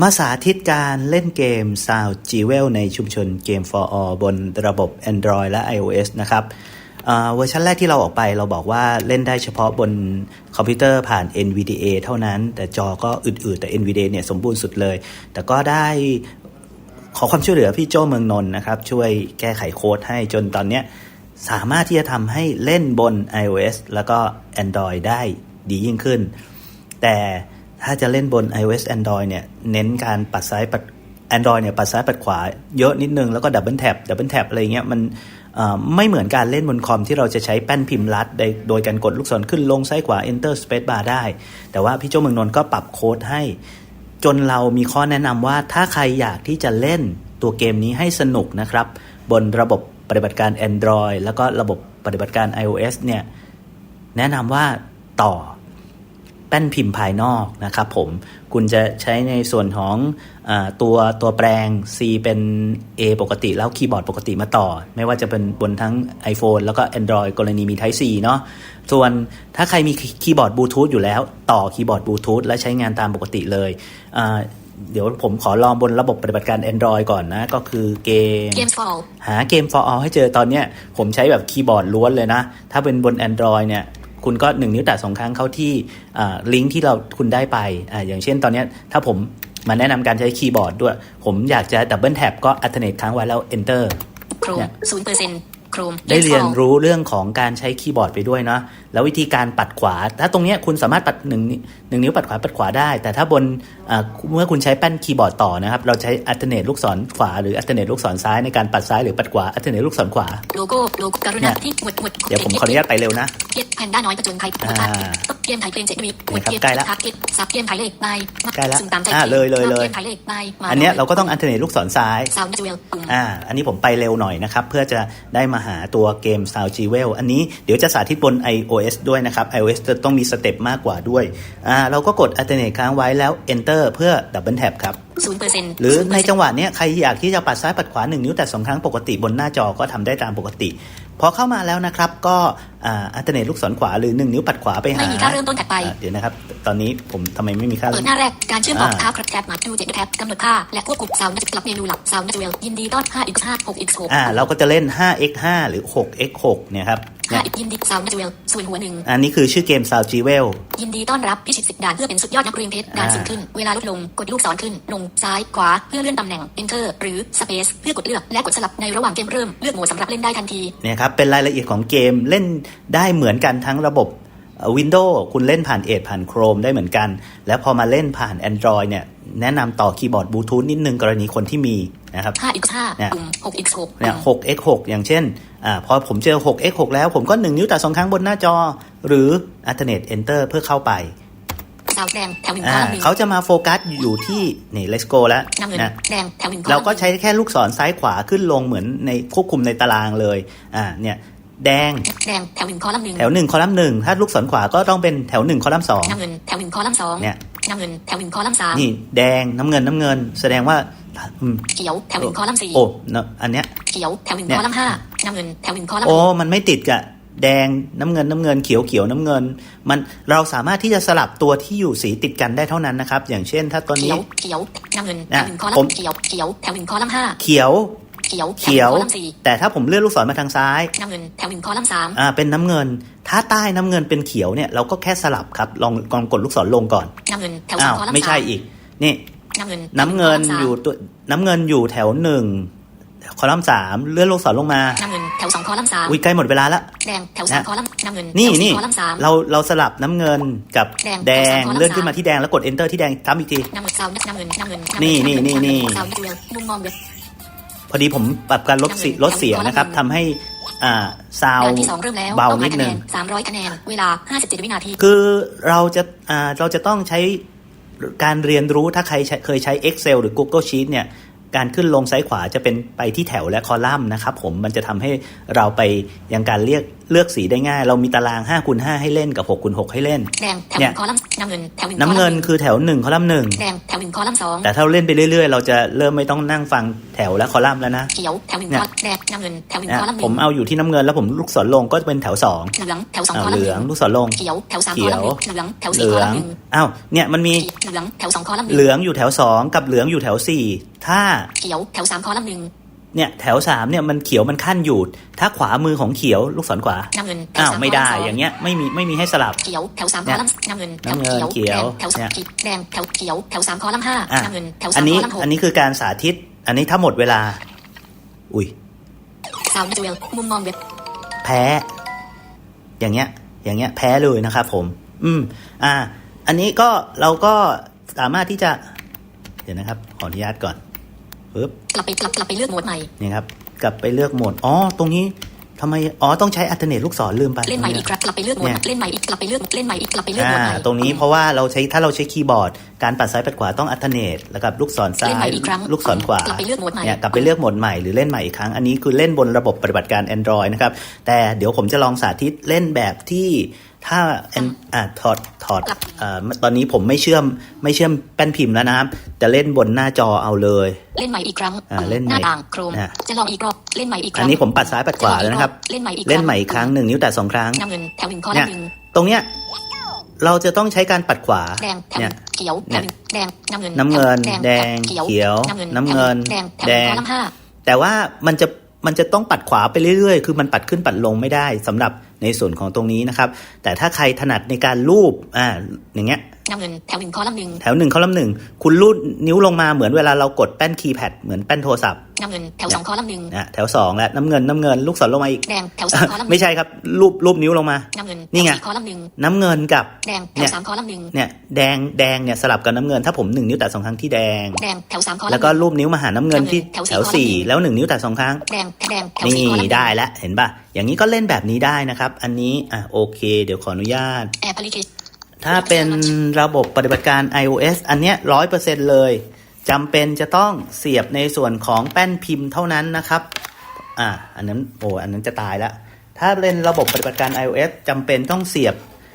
มาสาธิตการเล่นเกม Sound g w e l ในชุมชนเกม for all บนระบบ Android และ iOS นะครับเวอร์ชันแรกที่เราออกไปเราบอกว่าเล่นได้เฉพาะบนคอมพิวเตอร์ผ่าน NVDA เท่านั้น แต่จอก็อืดๆ แต่ NVDA เนี่ยสมบูรณ์สุดเลย แต่ก็ได้ขอความช่วยเหลือพี่โจเมืองนนท์นะครับ ช่วยแก้ไขโค้ดให้จนตอนนี้สามารถที่จะทำให้เล่นบน iOS แล้วก็ Android ได้ดียิ่งขึ้น แต่ ถ้าจะเล่นบน iOS Android เนี่ย เน้นการปัดซ้ายปัด Android เนี่ยปัดซ้ายปัดขวาเยอะนิดนึง แล้วก็ดับเบิลแท็บดับเบิลแท็บอะไรเงี้ยมันไม่เหมือนการเล่นบนคอมที่เราจะใช้แป้นพิมพ์ลัด โดยการกดลูกศรขึ้นลงซ้ายขวา Enter Space Bar ได้ แต่ว่าพี่โจเมืองนนท์ก็ปรับโค้ดให้ จนเรามีข้อแนะนำว่าถ้าใครอยากที่จะเล่นตัวเกมนี้ให้สนุกนะครับ บนระบบปฏิบัติการ Android แล้วก็ระบบปฏิบัติการ iOS เนี่ยแนะนำว่าต่อ แป้นพิมพ์ภายนอกนะครับผมคุณจะใช้ในส่วนของอตัวตัวแปลง C เป็น A ปกติแล้วคีย์บอร์ดปกติมาต่อ ไม่ว่าจะเป็นบนทั้ง iPhone แล้วก็ Android กรณีมี Type C เนาะส่วนถ้าใครมีคีย์บอร์ดบลูทูธอยู่แล้ว ต่อคีย์บอร์ดบลูทูธและใช้งานตามปกติเลยเดี๋ยวผมขอลองบนระบบปฏิบัติการ Android ก่อนนะ ก็คือเกม Games for All หาเกม for all ให้เจอตอนเนี้ยผมใช้แบบคีย์บอร์ดล้วนเลยนะ ถ้าเป็นบน Android เนี่ย คุณก็หนึ่งนิ้วแตะสองครั้งเข้าที่ลิงก์ที่เราคุณได้ไปออย่างเช่นตอนนี้ถ้าผมมาแนะนำการใช้คีย์บอร์ดด้วย ผมอยากจะดับเบิลแท็บก็อัลเทอร์เนทค้างไว้แล้ว enter Chrome ศูนย์เปอร์เซ็นต์ โครมได้เรียนรู้เรื่องของการใช้คีย์บอร์ดไปด้วยเนาะแล้ววิธีการปัดขวา ถ้าตรงนี้คุณสามารถปัดหนึ่งหนึ่งนิ้วปัดขวาปัดขวาได้ แต่ถ้าบนเมื่อคุณใช้แป้นคีย์บอร์ดต่อนะครับ เราใช้อัลเทอร์เนทลูกศรขวาหรืออัลเทอร์เนทลูกศรซ้ายในการปัดซ้ายหรือปัดขวาอัลเทอร์เนทลูกศรขวาโลโก้โลโก้การุณาที่หมวดหมวดเดี๋ยวผมขออนุญาตไปเร็วนะเกียรแพนด้าน้อยประจนไทยเกมไทยเพลงเจ็ดวิหมวดเกมทับเกมสับเกมไทยเลขใบใกล้แล้วสุ่มตามใจอ่าเลยเลยเลยเกมไทยเลขใบอันเนี้ยเราก็ต้องอัลเทอร์เนทลูกศรซ้ายซาวด์จูเวลกลุ่มอ่าอันนี้ผมไปเร็วหน่อยนะครับเพื่อจะได้มาหาตัวเกม Sound g w e l อันนี้เดี๋ยวจะสาธิตบน iOS ด้วยนะครับ iOS จะต้องมีสเต็ปมากกว่าด้วยอ่าเราก็กด alternate ค้างไว้แล้ว enter เพื่อ double tap ครับศูนย์เปอร์เซ็นต์หรือในจังหวะนี้ใครอยากที่จะปัดซ้ายปัดขวา 1 นิ้วแต่ 2 ครั้งปกติบนหน้าจอก็ทำได้ตามปกติ พอเข้ามาแล้วนะครับก็อ่า alternate ลูกศรขวาหรือ1นิ้วปัดขวาไปหาไม่มีค่าเริ่มต้นถัดไปอ่าเดี๋ยวนะครับ ตอนนี้ผมทำไมไม่มีค่าเปิเริ่ดมหน้าแรกการเชื่อมต่ออ่าเท้าครับแท็บมาดูเจ็ดแท็บกำหนดค่า และควบคุมซาวด์กลับเมนูหลักซาวด์จูเวลยินดีต้อน 5x 5 6x 6อ่าเราก็จะเล่น 5x5 หรือ 6x6 เนี่ยครับเนี่ย 5x ยินดีซาวด์จูเวลส่วนหัวหนึ่งอันนี้คือชื่อเกม Sound g w e l ยินดีต้อนรับพิชิตสิบด่านเพื่อเป็นสุดยอดนักเรียนเพชรด่านสูงขึ้น เวลาลดลงกดลูกศรขึ้นลงซ้ายขวาเพื่อเลื่อนตำแหน่ง enter หรือ space เพื่อกดเลือกและกดสลับในระหว่างเกมเริ่มเลือกโหมดสำหรับเล่นได้ทันทีเนี่ยครับเป็นรายละเอียดของเกมเล่นได้เหมือนกันทั้งระบบ Windows คุณเล่นผ่าน Edge ผ่าน Chrome ได้เหมือนกัน แล้วพอมาเล่นผ่าน Android เนี่ยแนะนำต่อคีย์บอร์ดบลูทูธนิดนึงกรณีคนที่มีนะครับ 5x 5ปุ่ม 6x 6 เนี่ย 6x6 อย่างเช่นอ่าพอผมเจอ 6x6 แล้วผมก็ 1 นิ้วแต่สองครั้งบนหน้าจอ หรือ alternate enter เพื่อเข้าไปซาวด์แดงแถวหนึ่งอ่าข้อละหนึ่งเขาจะมาโฟกัสอยู่ที่นี่ let's go แล้วน้ำเงินนะแดงแถวหนึ่งข้อเราละก็ใช้แค่ลูกศรซ้ายขวาขึ้นลงเหมือนในควบคุมในตารางเลยอ่าเนี่ย แดง แดง แถวหนึ่งข้อละหนึ่งแถวหนึ่งคอลัมน์หนึ่งถ้าลูกศรขวาก็ต้องเป็นแถวหนึ่งคอลัมน์สองน้ำเงินแถวหนึ่งข้อละสองเนี่ยน้ำเงินแถวหนึ่งข้อละสามนี่แดงน้ำเงินน้ำเงิน แสดงว่าอืมเขียวแถวหนึ่งข้อละสี่โอ้เนอะอันเนี้ยเขียวแถวหนึ่งเนี่ยข้อละห้าน้ำเงินแถวหนึ่งข้อละโอ้มันไม่ติดกะแดงน้ำเงินน้ำเงินเขียวเขียวน้ำเงิน มันเราสามารถที่จะสลับตัวที่อยู่สีติดกันได้เท่านั้นนะครับ อย่างเช่นถ้าตอนเขีนี้ยวเขียวน้ำเงินแถนะวหนึ่งข้อละผมเขียวเขียวแถวหนึ่งข้อละห้าเขียว เขียวแถวหเขีนึ่ยวงข้อละสี่แต่ถ้าผมเลื่อนลูกศรมาทางซ้ายน้ำเงินแถวหนึ่งข้อละสามอ่าเป็นน้ำเงิน ถ้าใต้น้ำเงินเป็นเขียวเนี่ยเราก็แค่สลับครับลองลองกดลูกศรลงก่อนน้ำเงินแถวสออ้างวข้อละไม่ใช่สามอีกนี่น้ำเงินน้ำเงินแถวหอยู่ข้ละสามตัวน้ำเงินอยู่แถวหนึ่งคอลัมน์สามเลื่อนลูกศรลงมาน้ำเงินแถวสองข้อละสามอุ้ยใกล้หมดเวลาละแดงแถวสามข้อละน้ำเงินนี่แถวสี่นี่ข้อละสามเราเราสลับน้ำเงินกับแดงแดงแถวสามข้อละเลื่อนขึ้นสามมาที่แดงแล้วกด enter ที่แดงซ้ำอีกทีน้ำเงินซาวน์น้ำเงินน้ำเงินนี่นี่นี่นี่ซาวน์ดูเวลมุมมองเว็บ พอดีผมปรับการลดเสียลดเสียงนะครับทำให้อ่าซาวด่านที่สองเริ่มแล้วเบาป้หมนิยดคะนึแนงสามร้อยคะแนนเวลาห้าสิบเจ็ดวินาทีคือเราจะอ่าเราจะต้องใช้การเรียนรู้ถ้าใครใช้เคยใช้ Excel หรือ Google Sheet เนี่ยการขึ้นลงซ้ายขวาจะเป็นไปที่แถวและคอลัมน์นะครับผมมันจะทำให้เราไปยังการเรียก เลือกสีได้ง่าย เรามีตาราง5คูณ5ให้เล่นกับ6คูณ6ให้เล่นแดงแถวหเนี่นึ่ยงคอลัมน์น้ำเงินแถวหนึ่งน้ำเงินคอลัมคือแถวหนึ่งคอลัมน์หนึ่งแดงแถวหนึ่งคอลัมน์สองแต่ถ้าเราเล่นไปเรื่อยๆ เราจะเริ่มไม่ต้องนั่งฟังแถวและคอลัมน์แล้วนะเขียวแถวหนึ่งเนี่คอยแดงน้ำเงินแถวหนึ่งนะคอลัมน์หผนึ่มงเอาอยู่ที่น้ำเงินแล้วผมลูกศรลงก็เป็นแถวสองเหลืองแถวสองอ่าคอลัมเหน์ลืหองนึ่งลูกศรลงเขียวแถวสามเขีคอยวลัมน์หนึ่งเหลืองแถวเหสี่ลืคออลัมงน์หนึ่งอ้าวเนี่ยมันมีเหลืองแถวสองคอลัมน์หนึ่งเหลืองอยู่แถวสองกับเหลืองอยู่แถวสี่ถ้าเขียวแถวสามคอลัมน์หนึ่ง เนี่ยแถวสามเนี่ยมันเขียวมันขั้นอยู่ ถ้าขวามือของเขียวลูกศรขวาน้ำเงินแถวอ้าวสามไม่คอลัได้มน์สองอย่างเงี้ยไม่มีไม่มีให้สลับเขียวแถวสามคเนี่อยลัมน์น้ำเงินแถวน้ำเงินเขียวแดงแถวเนี่ยแดงแถวเขียวแถวสามคอลัมน์ห้าอะน้ำเงินแถวอัสานมนี้คอลัมน์หกอันนี้คือการสาธิต อันนี้ถ้าหมดเวลา อุ้ยซาวด์จูเอลมุมมองเว็บแพ้ อย่างเงี้ย อย่างเงี้ยแพ้เลยนะครับผม อืม อ่า อันนี้ก็เราก็สามารถที่จะ เดี๋ยวนะครับ ขออนุญาตก่อน ปึ๊บกลับไปกลับกลับไปเลือกโหมดใหม่นี่ครับกลับไปเลือกโหมดอ๋อตรงนี้ทำไมอ๋อต้องใช้อัลเทอร์เนทลูกศรลืมไปเล่นใหม่อีกกลับกลับไปเลือกโหมดเนี่ยเล่นใหม่อีกกลับไปเลือกเล่นใหม่อีกกลับไปเลือกโหมอ่าดใหม่ตรงนี้เพราะว่าเราใช้ถ้าเราใช้คีย์บอร์ดการปัดซ้ายปัดขวาต้องอัลเทอร์เนทแล้วกับลูกศรซ้าเล่นใหม่ยอีกครั้งลูกศรขวากลับไปเลือกโหมดใหม่เนี่ยกลับไปเลือกโหมดใหม่หรือเล่นใหม่อีกครั้งอันนี้คือเล่นบนระบบปฏิบัติการ Android นะครับแต่เดี๋ยวผมจะลองสาธิตเล่นแบบที่ ถ้า An- อ่าถอดถอดอ่าตอนนี้ผมไม่เชื่อมไม่เชื่อมแป้นพิมพ์แล้วนะครับจะเล่นบนหน้าจอเอาเลย เล่นใหม่อีกครั้งอ่าเล่นใหม่หน้าต่างโครมอ่าจะลองอีกรอบเล่นใหม่อีกครั้อังนนี้ผมปัดซ้ายปัดขวาแล้วนะครับ เล่นใหม่อีกเล่นใหม่อีกครั้งหนึ่งนิ้วแตะสองครั้งน้ำเงินแถวหนึ่งคอลัเนี่มยน์หนึ่งตรงเนี้ยเราจะต้องใช้การปัดขวาแดงแถวหเนี่นึ่ยงเขียวแถวหนึ่งแดงน้ำเงินน้ำเงินแถวแดงเขียวเขียวน้ำเงินน้ำเงินแดงแถวแดหนึ่งงคอลัมน์ห้าแต่ว่ามันจะ มันจะต้องปัดขวาไปเรื่อยๆ คือมันปัดขึ้นปัดลงไม่ได้สำหรับในส่วนของตรงนี้นะครับ แต่ถ้าใครถนัดในการลูบอ่าอย่างเงี้ย น้ำเงินแถวหนึ่งคอลัมน์หนึ่งแถวหนึ่งคอลัมน์หนึ่งคุณลูดนิ้วลงมาเหมือนเวลาเรากดแป้นคีย์แพดเหมือนแป้นโทรศัพท์น้ำเงินแถวสองคอลัมน์หนึ่งนะแถวสองแล้วน้ำเงินน้ำเงินลูกศรลงมาอีกแดงแถวสามคอลัมน์หนึ่งไม่ใช่ครับรูปรูปนิ้วลงมาน้ำเงินนี่ไงแถวสี่คอลัมน์หนึ่งน้ำเงินกับแดงแถเนี่วยสามคอลัมน์หนึ่งเนี่ยแดงแดงเนี่ยสลับกับน้ำเงินถ้าผมหนึ่งนิ้วแตะสองครั้งที่แดงแดงแถวสามคอลัมน์แล้วก็รูปนิ้วมาหาน้ำเงินที่แถวสี่แถวสี่แล้วหนึ่งนิ้วแตะสองครั้งแดงแดงแถวนี่สี่คอลัมน์ได้แล้วเห็นป่ะอย่างนี้ก็เล่นแบบนี้ได้นะครับ อันนี้อะโอเค เดี๋ยวขออนุญาตแอปพลิเคชัน ถ้าเป็นระบบปฏิบัติการ iOS อันเนี้ยร้อยเปอร์เซ็นเลยจำเป็นจะต้องเสียบในส่วนของแป้นพิมพ์เท่านั้นนะครับ อะอันนั้นโอ้อันนั้นจะตายแล้ว ถ้าเป็นระบบปฏิบัติการ iOS จำเป็นต้องเสียบ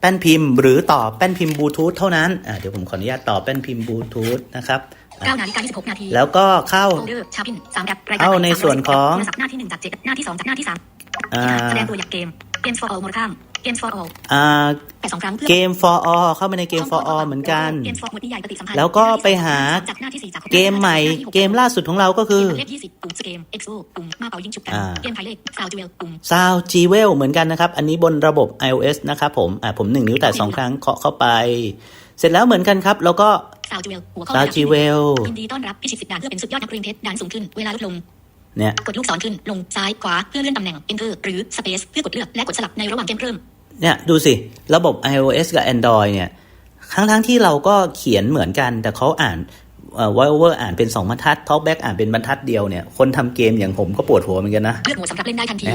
แป้นพิมพ์ หรือต่อแป้นพิมพ์บลูทูธเท่านั้น อะเดี๋ยวผมขออนุญาตต่อแป้นพิมพ์บลูทูธนะครับอะเก้านาฬิกายี่สิบหกนาทีแล้วก็เข้าโฟลเดอร์ชาพินสามแอปรายการเอาในส่วนของโทรศัพท์หน้าที่หนึ่งจากเจ็ดหน้าที่สองจากหน้าที่สามอ่าแสดงตัวอย่างเกม Games for all โหมดข้าม Games for all อ่าแต่สองครั้งเพื่อเกม for all เข้าไปในเกม for all เหมือนกันเกม for หมวดนิยายปฏิสัมพันธ์แล้วก็ไปหาจากหน้าที่สี่จากเกมใหม่เกมล่าสุดของเราก็คือเลขยี่สิบปุ่มสเกม EXO ปุ่มมาเป่ายิงฉุบกันอ่าเกมไทยเลขซาวจูเวลปุ่ม Sound g w e l เหมือนกันนะครับ อันนี้บนระบบ iOS นะครับผมอ่าผมหนึ่งนิ้วแต่สองครั้งเคาะเข้าไป เสร็จแล้วเหมือนกันครับ แล้วก็ซาวจูเวลหัวข้อ Sound g w e l ยินดีต้อนรับพิชิตสิบด่านเพื่อเป็นสุดยอดนักเรียนเพชรด่านสูงขึ้นเวลาลดลงเนี่ยกดลูกศรขึ้นลงซ้ายขวาเพื่อเลื่อนตำแหน่ง Enter หรือ Space เพื่อกดเลือกและกดสลับในระหว่างเกมเริ่ม เนี่ยดูสิ ระบบ iOS กับ Android เนี่ยทั้งทั้งที่เราก็เขียนเหมือนกัน แต่เขาอ่านวอยเวอร์อ่านเป็นสองบรรทัดท็อกแบ็กอ่านเป็นบรรทัดเดียวเนี่ยคนทำเกมอย่างผมก็ปวดหัวเหมือนกันนะเลือกหมดสำหรับเล่นได้ทันที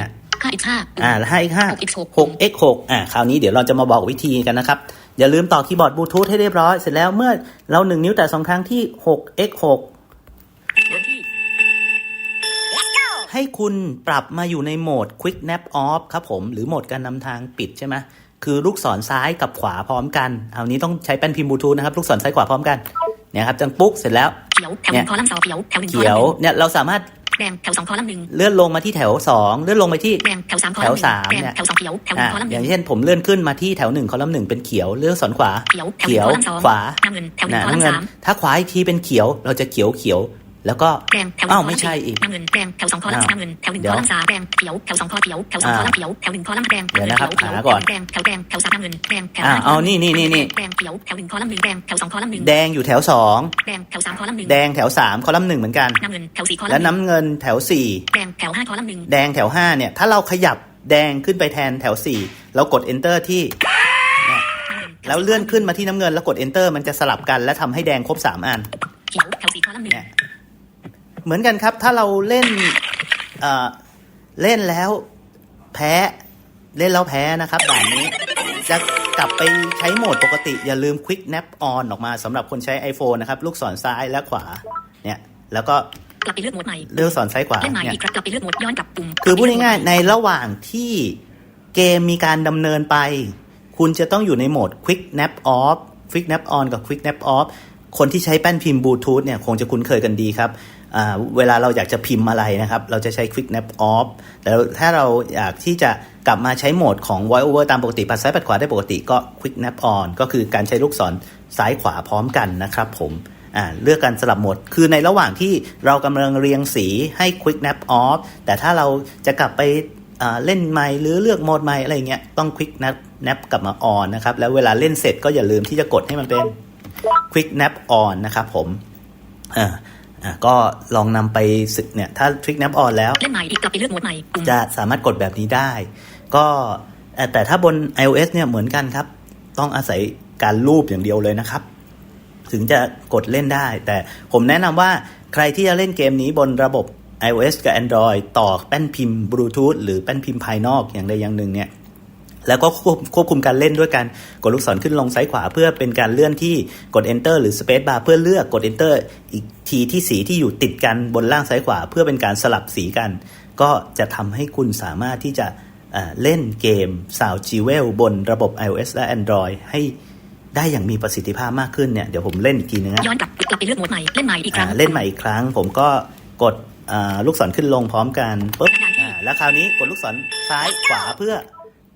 ห้า x 5อ่าห้า x 5 6 x 6 6 x 6อ่าคราวนี้เดี๋ยวเราจะมาบอกวิธีกันนะครับ อย่าลืมต่อคีย์บอร์ดบลูทูธให้เรียบร้อยเสร็จแล้วเมื่อเราหนึ่งนิ้วแต่สองครั้งที่หก x ก ให้คุณปรับมาอยู่ในโหมด Quick Nap Off ครับผม หรือโหมดการนำทางปิดใช่ไหมคือลูกศรซ้ายกับขวาพร้อมกัน เอานี้ต้องใช้แป้นพิมพ์บลูทูธนะครับ ลูกศรซ้ายขวาพร้อมกัน เนี่ยครับจังปุ๊กเสร็จแล้วเขียวแถวหนึ่งคอลัมน์สองเขียวแถวหนึ่งคอเขียลัมวน์หนึ่งเนี่ยเราสามารถแดงแถวสองคอลัมน์หนึ่งเลื่อนลงมาที่แถวสองเลื่อนลงไปที่แดงแถวสามคอแถลัมวน์หนึ่งสามแดงเนี่ยแถวสองเขียวแถวหนึ่อ่างคอลัมน์หอนึ่ย่างงเช่นผมเลื่อนขึ้นมาที่แถวหนึ่งคอลัมน์หนึ่งเป็นเขียวเลื่อนศรขวาเขียวแถวหนึ่งเขียวคอลัมน์สองขวาน้ำเงินแถวหนึ่งนะคอลัมน์น้ำเงินสามถ้าขวาอีกทีเป็นเขียวเราจะเขียวเขียว แล้วก็แดงแถวหนึ่งอ้าวคอลัไม่น์ใช่อีกน้ำเงินแดงแถวสองคอลัมน์อ้าวน้ำเงินแถวหนึ่งเดี๋คยวอลัมน์สามแดงเขียวแถวสองคอเขียวแถวสองคอลัมน์เขียวแถวหนึ่งคอลัมน์แดงเดี๋ยวนะครับขีหาก่อนแดงแถวแดงแถวสามน้ำเงินแดงแถวอ่าห้เอานี่นี่นี่นี่แดงเขียวแถวหนึ่งคอลัมน์หนึ่งแดงแถวสองคอลัมน์หนึ่งแดงอยู่แถวสองแดงแถวสามคอลัมน์หนึ่งแดงแถวสามคอลัมน์หนึ่งเหมือนกันน้ำเงินแถวสี่คอลัและมน์หนึ่งน้ำเงินแถวสี่แดงแถวห้าคอลัมน์หนึ่งแดงแถวห้าเนี่ยถ้าเราขยับแดงขึ้นไปแทนแถวสี่เรากด enter ที่แล้วเลื่อนขึ้นมาที่น้ำเงินแล้วกด enter มันจะสลับกันและทำให้แดงครบสามอัน เหมือนกันครับ ถ้าเราเล่นเอ่อเล่นแล้วแพ้เล่นแล้วแพ้นะครับด่านนี้จะกลับไปใช้โหมดปกติ อย่าลืม Quick Nap On ออกมาสำหรับคนใช้ iPhone นะครับ ลูกศรซ้ายและขวาเนี่ยแล้วก็กลับไปเลือกโหมดใหม่เลือกศรซ้ายขวาเล่นใหม่เนี่ยอีกครั้งกลับไปเลือกโหมดย้อนกลับปุ่มคือพูดง่ายๆในระหว่างที่เกเกมมีการดำเนินไป คุณจะต้องอยู่ในโหมด Quick Nap Off Quick Nap On กับ Quick Nap Off คนที่ใช้แป้นพิมพ์บลูทูธเนี่ยคงจะคุ้นเคยกันดีครับอ่า เวลาเราอยากจะพิมพ์อะไรนะครับ เราจะใช้ Quick Nap Off แต่ถ้าเราอยากที่จะกลับมาใช้โหมดของ Voice Over ตามปกติปัดซ้ายปัดขวาได้ปกติก็ Quick Nap On ก็คือการใช้ลูกศรซ้ายขวาพร้อมกันนะครับผมเลือกการสลับโหมด คือในระหว่างที่เรากำลังเรียงสีให้ Quick Nap Off แต่ถ้าเราจะกลับไปเล่นไมค์หรือเลือกโหมดไมค์อะไรเงี้ยต้องควิกนับนับกลับมาออนนะครับ แล้วเวลาเล่นเสร็จก็อย่าลืมที่จะกดให้มันเป็นควิกนับออนนะครับผมอ่า อ่าก็ลองนำไปสึกเนี่ยถ้าควิกนับออนแล้วเล่นใหม่อีกกลับไปเลือกโหมดใหม่ปุ่มจะสามารถกดแบบนี้ได้ ก็เอ่อแต่ถ้าบน iOS เนี่ยเหมือนกันครับ ต้องอาศัยการรูปอย่างเดียวเลยนะครับ ถึงจะกดเล่นได้ แต่ผมแนะนำว่าใครที่จะเล่นเกมนี้บนระบบ iOS กับ Android ต่อแป้นพิมพ์บลูทูธหรือแป้นพิมพ์ภายนอกอย่างใดอย่างหนึ่งเนี่ย แล้วก็ควบควบคุมการเล่นด้วยการกดลูกศรขึ้นลงซ้ายขวา เพื่อเป็นการเลื่อนที่กด enter หรือ space bar เพื่อเลือกกด enter อีกทีที่สีที่อยู่ติดกันบนล่างซ้ายขวา เพื่อเป็นการสลับสีกัน ก็จะทำให้คุณสามารถที่จะเอ่อเล่นเกม Sound g w e l บนระบบ iOS และ Android ให้ได้อย่างมีประสิทธิภาพมากขึ้นเนี่ยเดี๋ยวผมเล่นอีกทีนึงนะย้อนกลับกลับไปเลือกโหมดใหม่เล่นใหม่อีกครั้งอ่าเล่นใหม่อีกครั้ง ผมก็กดอ่าลูกศรขึ้นลงพร้อมกันปุ๊บอ่าแล้วคราวนี้กดลูกศรซ้ายขวาเพื่อ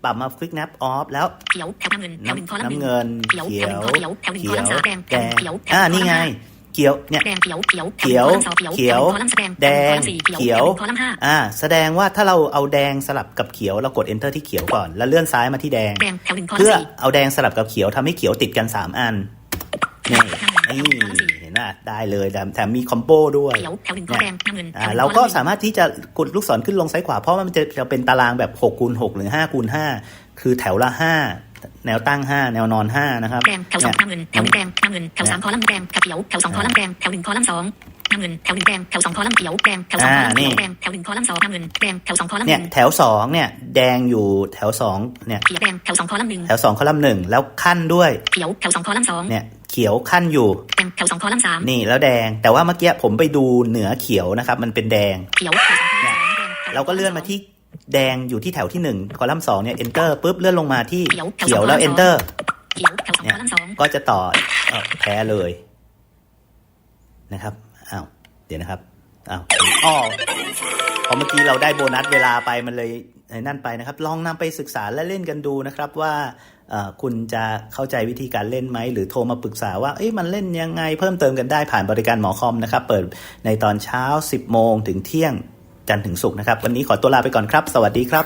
ปรับมา Quick Nap Off แล้วเขียวแถวน้ำเงินแถวหนึ่งคอลัมน์หนึ่งน้ำเงินเขียวเขีแถยววหนึ่งคอเขียวแถวหนึ่งคอลัมน์สามแดงแดงเขียวแถวอ่าหนึ่นี่งคอไงลัมน์ห้าเขียวเนี่ยแดงเขียวเขียวเขียวแถวหนึ่งคอลัมน์สองเขียวแถวหนึ่งคอลัมน์แสดงแดงคอลัมน์สี่เขียวเขียวแถวหนึ่งคอลัมน์ห้าอ่าแสดงว่าถ้าเราเอาแดงสลับกับเขียวเรากด enter ที่เขียวก่อน แล้วเลื่อนซ้ายมาที่แดงแดงแถวหนึ่งคอลัมเพื่อน์สี่เอาแดงสลับกับเขียวทำให้เขียวติดกัน 3 อันนี่นี่เห็ นไหมได้เลยแถมแถมมีคอมโบด้วยเขียวแถวหนึ่งคอแดงน้ำเงินแถอ่าวหนึ่งเราคอก็ลัมน์สามารถที่จะกดลูกศรขึ้นลงซ้ายขวาเพราะว่ามันจะจะเป็นตารางแบบ6คูณ6หรือ5คูณ5คือแถวละ 5 แนวตั้ง 5 แนวนอน 5 นะครับแดงแถวสองน้ำเงินแถวหนึ่งแดงน้ำเงินแถวสามคอลัมน์แดงแถวเขียวแถวสองคอลัมน์แดงแถวหนึ่งคอลัมน์สองน้ำเงินแถวหนึ่งแดงแถวสองคอลัมน์เขียวแดงแถวสองคอลัมน์เขียวแดงแถวหนึ่งคอลัมน์สองน้ำเงินแดงแถวสองคอลัมน์หเนี่ยนึ่งแถว2เนี่ยแดงอยู่แถว2เนี่ยเขียวแดงแถวสองคอลัมน์หนึ่งแถว2คอลัมน์หนึ่งแล้วขั้นด้วยเขียวแถวสองคอลัมน์สองเนี่ยเขียวขั้นอยู่แดงแถวสองคอลัมน์สามนี่แล้วแดงแต่ว่าเมื่อกี้ผมไปดูเหนือเขียวนะครับมันเป็นแดงเขียวแถวสองคอลัมน์สองแดงแถวเราก็เลื่อนมาที่ แดงอยู่ที่แถวที่ 1 คอลัมน์2เนี่ย enter ปุ๊บเลื่อนลงมาที่เขียวแถวเขียวสองแล้วคอลัมน์ enter เขียวแถวสองคอลัมน์สองก็จะต่อเอ่อแพ้เลยนะครับอ้าวเดี๋ยวนะครับอ้าวอ๋อพอเมื่อกี้เราได้โบนัสเวลาไปมันเลยไอ้นั่นไปนะครับ ลองนำไปศึกษาและเล่นกันดูนะครับว่าเอ่อคุณจะเข้าใจวิธีการเล่นไหม หรือโทรมาปรึกษาว่าเอ้ยมันเล่นยังไงเพิ่มเติมกันได้ผ่านบริการหมอคอมนะครับ เปิดในตอนเช้า 10 โมงถึงเที่ยง จันทร์ถึงศุกร์นะครับ วันนี้ขอตัวลาไปก่อนครับ สวัสดีครับ